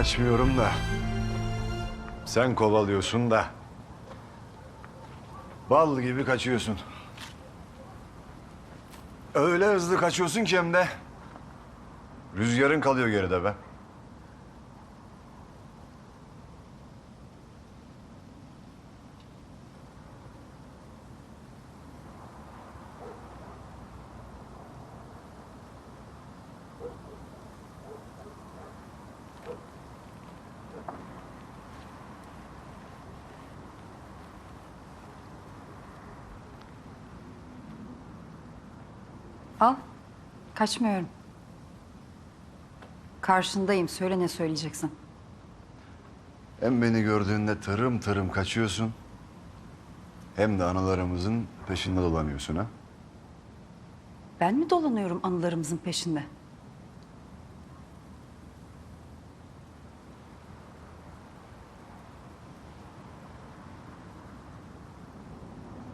Kaçmıyorum da. Sen kovalıyorsun da. Bal gibi kaçıyorsun. Öyle hızlı kaçıyorsun ki hem de. Rüzgarın kalıyor geride be. Al. Kaçmıyorum. Karşındayım. Söyle ne söyleyeceksin. Hem beni gördüğünde tırım tırım kaçıyorsun. Hem de anılarımızın peşinde dolanıyorsun ha. Ben mi dolanıyorum anılarımızın peşinde?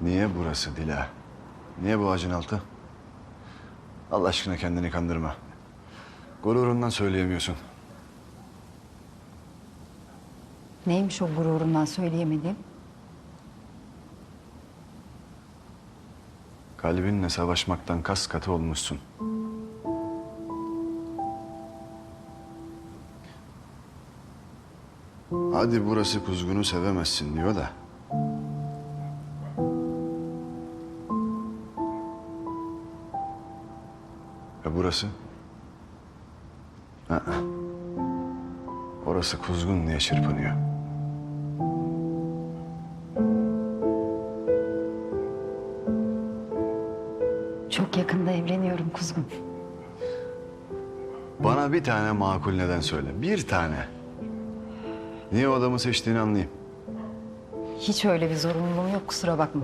Niye burası Dila? Niye bu ağacın altı? Allah aşkına kendini kandırma. Gururundan söyleyemiyorsun. Neymiş o gururumdan söyleyemediğim? Kalbinle savaşmaktan kas katı olmuşsun. Hadi burası kuzgunu sevemezsin diyor da. Burası? Aa. Orası kuzgun diye çırpınıyor. Çok yakında evleniyorum kuzgun. Bana bir tane makul neden söyle. Bir tane. Niye o adamı seçtiğini anlayayım. Hiç öyle bir zorunluluğum yok kusura bakma.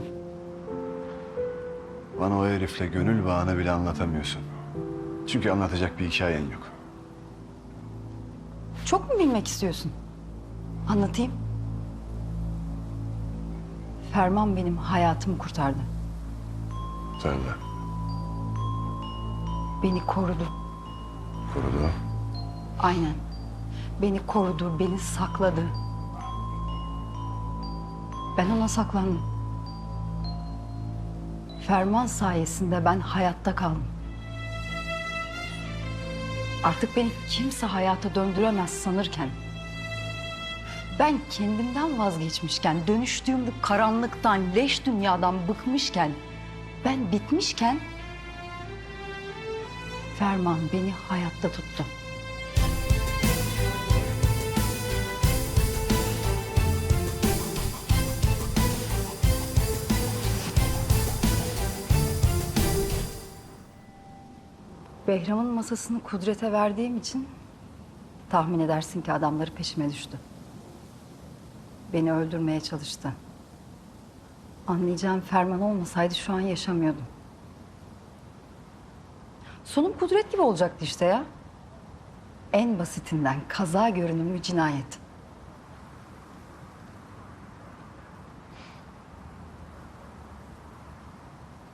Bana o herifle gönül bağını bile anlatamıyorsun. Çünkü anlatacak bir hikayen yok. Çok mu bilmek istiyorsun? Anlatayım. Ferman benim hayatımı kurtardı. Söyle. Beni korudu. Kurudu. Aynen. Beni korudu, beni sakladı. Ben ona saklandım. Ferman sayesinde ben hayatta kaldım. Artık beni kimse hayata döndüremez sanırken... ...ben kendimden vazgeçmişken, dönüştüğüm bu karanlıktan, leş dünyadan bıkmışken... ...ben bitmişken... ...Ferman beni hayatta tuttu. Behram'ın masasını Kudret'e verdiğim için tahmin edersin ki adamları peşime düştü. Beni öldürmeye çalıştı. Anlayacağım Ferman olmasaydı şu an yaşamıyordum. Sonum Kudret gibi olacaktı işte ya. En basitinden kaza görünümlü cinayet.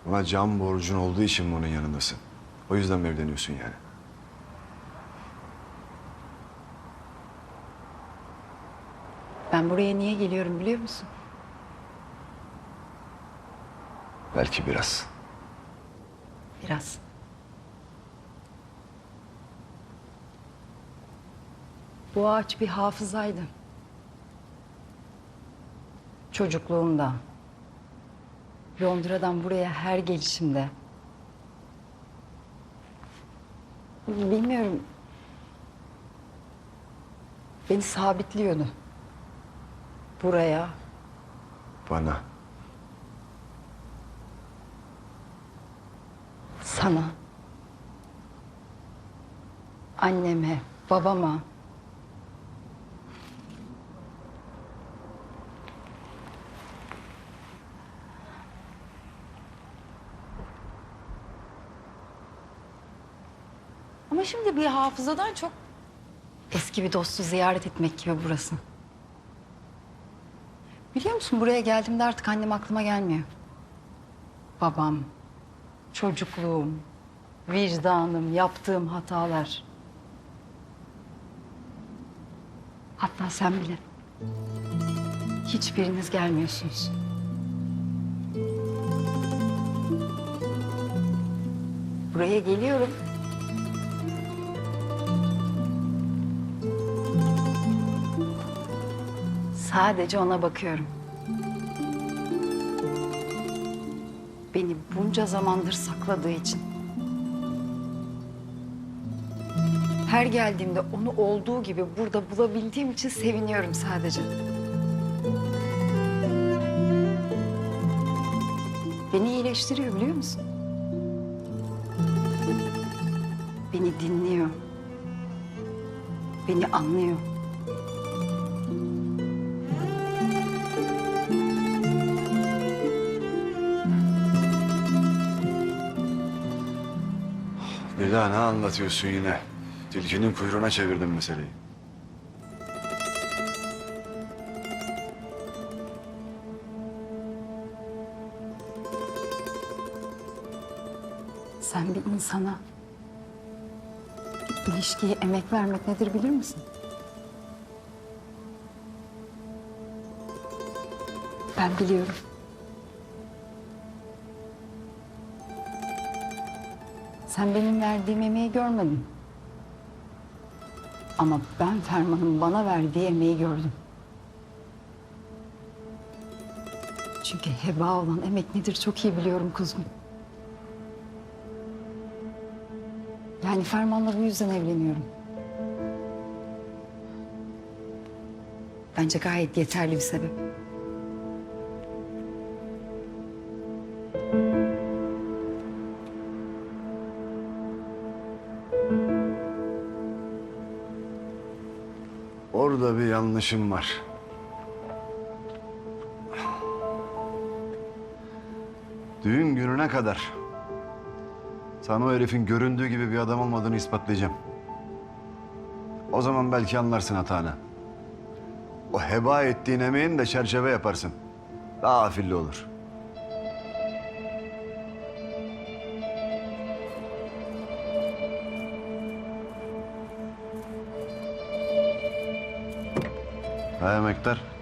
Ona can borcun olduğu için mi onun yanındasın? O yüzden mi evleniyorsun yani? Ben buraya niye geliyorum biliyor musun? Belki biraz. Biraz. Bu ağaç bir hafızaydı. Çocukluğumda. Londra'dan buraya her gelişimde. Bilmiyorum. Beni sabitliyordu. Buraya, Bana. sana. Anneme, babama. Ama şimdi bir hafızadan çok eski bir dostu ziyaret etmek gibi burası. Biliyor musun buraya geldiğimde artık annem aklıma gelmiyor. Babam, çocukluğum, vicdanım, yaptığım hatalar. Hatta sen bile. Hiçbiriniz gelmiyorsunuz. Buraya geliyorum. Sadece ona bakıyorum. Beni bunca zamandır sakladığı için. Her geldiğimde onu olduğu gibi burada bulabildiğim için seviniyorum sadece. Beni iyileştiriyor biliyor musun? Beni dinliyor. Beni anlıyor. Daha ne anlatıyorsun yine? Tilkinin kuyruğuna çevirdin meseleyi. Sen bir insana ilişkiye emek vermek nedir bilir misin? Ben biliyorum. Sen benim verdiğim emeği görmedin. Ama ben Ferman'ın bana verdiği emeği gördüm. Çünkü heba olan emek nedir çok iyi biliyorum kuzum. Yani Ferman'la bu yüzden evleniyorum. Bence gayet yeterli bir sebep. Orada bir yanlışım var. Düğün gününe kadar sana o herifin göründüğü gibi bir adam olmadığını ispatlayacağım. O zaman belki anlarsın hatanı. O heba ettiğin emeğin de çerçeve yaparsın. Daha afilli olur. Ha emektar.